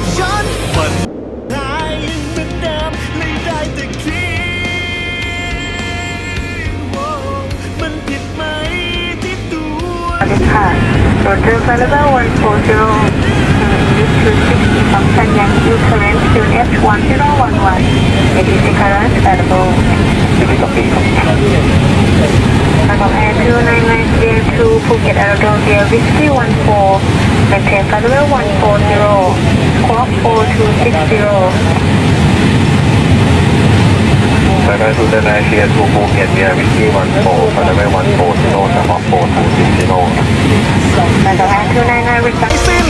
ับฉันมันตายยังเหมือนเดิมไม่ได้แต่คิดมันผิดไหมที่ตัว สวัสดีค่ะโรเจฟเลเวอร์วันโฟอนิสทริกที่สำคัญยังยูเคจูเอฟนที่ร้อนิติคาร์สแอร์โบดิติกล้วก็แอทูไนน์ภูเก็ตแอร์โดเดีวิสตี้นโฟร์เมฟเลเวอร์วัน 260แล้วก็ทูดนไนเซียทูภูเก็ตเนียวิสกี้วันโฟร์พันธมิตรวันโฟร์โนเฉพาะโฟรทูซิโนนะครับทูเดนไนวิสกี้